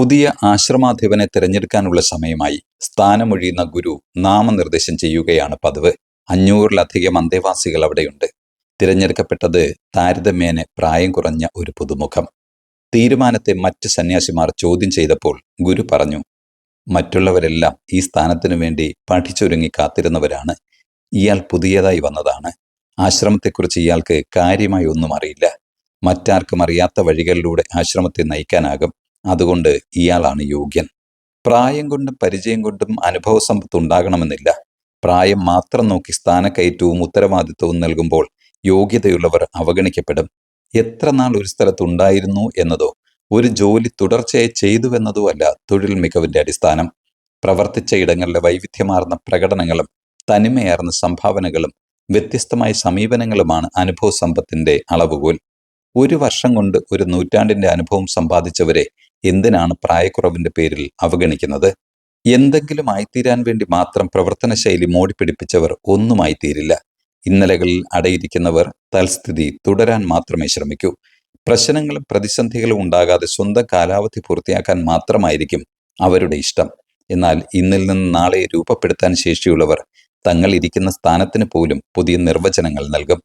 പുതിയ ആശ്രമാധിപനെ തിരഞ്ഞെടുക്കാനുള്ള സമയമായി സ്ഥാനമൊഴിയുന്ന ഗുരു നാമനിർദ്ദേശം ചെയ്യുകയാണ് പതിവ്. അഞ്ഞൂറിലധികം അന്തേവാസികൾ അവിടെയുണ്ട്. തിരഞ്ഞെടുക്കപ്പെട്ടത് താരതമ്യേന പ്രായം കുറഞ്ഞ ഒരു പുതുമുഖം. തീരുമാനത്തെ മറ്റ് സന്യാസിമാർ ചോദ്യം ചെയ്തപ്പോൾ ഗുരു പറഞ്ഞു മറ്റുള്ളവരെല്ലാം ഈ സ്ഥാനത്തിനു വേണ്ടി പഠിച്ചൊരുങ്ങി കാത്തിരുന്നവരാണ്. ഇയാൾ പുതിയതായി വന്നതാണ്. ആശ്രമത്തെക്കുറിച്ച് ഇയാൾക്ക് കാര്യമായി ഒന്നും അറിയില്ല. മറ്റാർക്കും അറിയാത്ത വഴികളിലൂടെ ആശ്രമത്തെ നയിക്കാനാകും. അതുകൊണ്ട് ഇയാളാണ് യോഗ്യൻ. പ്രായം കൊണ്ടും പരിചയം കൊണ്ടും അനുഭവ സമ്പത്ത് ഉണ്ടാകണമെന്നില്ല. പ്രായം മാത്രം നോക്കി സ്ഥാനക്കയറ്റവും ഉത്തരവാദിത്വവും നൽകുമ്പോൾ യോഗ്യതയുള്ളവർ അവഗണിക്കപ്പെടും. എത്ര നാൾ ഒരു സ്ഥലത്തുണ്ടായിരുന്നു എന്നതോ ഒരു ജോലി തുടർച്ചയായി ചെയ്തുവെന്നതോ അല്ല തൊഴിൽ മികവിന്റെ അടിസ്ഥാനം. പ്രവർത്തിച്ച ഇടങ്ങളിലെ വൈവിധ്യമാർന്ന പ്രകടനങ്ങളും തനിമയാർന്ന സംഭാവനകളും വ്യത്യസ്തമായ സമീപനങ്ങളുമാണ് അനുഭവ സമ്പത്തിന്റെ അളവുകോൽ. ഒരു വർഷം കൊണ്ട് ഒരു നൂറ്റാണ്ടിന്റെ അനുഭവം സമ്പാദിച്ചവരെ എന്തിനാണ് പ്രായക്കുറവിന്റെ പേരിൽ അവഗണിക്കുന്നത്? എന്തെങ്കിലും ആയിത്തീരാൻ വേണ്ടി മാത്രം പ്രവർത്തന ശൈലി മോടിപ്പിടിപ്പിച്ചവർ ഒന്നുമായി തീരില്ല ഇന്നലകളിൽ അടയിരിക്കുന്നവർ തൽസ്ഥിതി തുടരാൻ മാത്രമേ ശ്രമിക്കൂ. പ്രശ്നങ്ങളും പ്രതിസന്ധികളും ഉണ്ടാകാതെ സ്വന്തം കാലാവധി പൂർത്തിയാക്കാൻ മാത്രമായിരിക്കും അവരുടെ ഇഷ്ടം. എന്നാൽ ഇന്നിൽ നിന്ന് നാളെ രൂപപ്പെടുത്താൻ ശേഷിയുള്ളവർ തങ്ങൾ ഇരിക്കുന്ന സ്ഥാനത്തിന് പോലും പുതിയ നിർവചനങ്ങൾ നൽകും.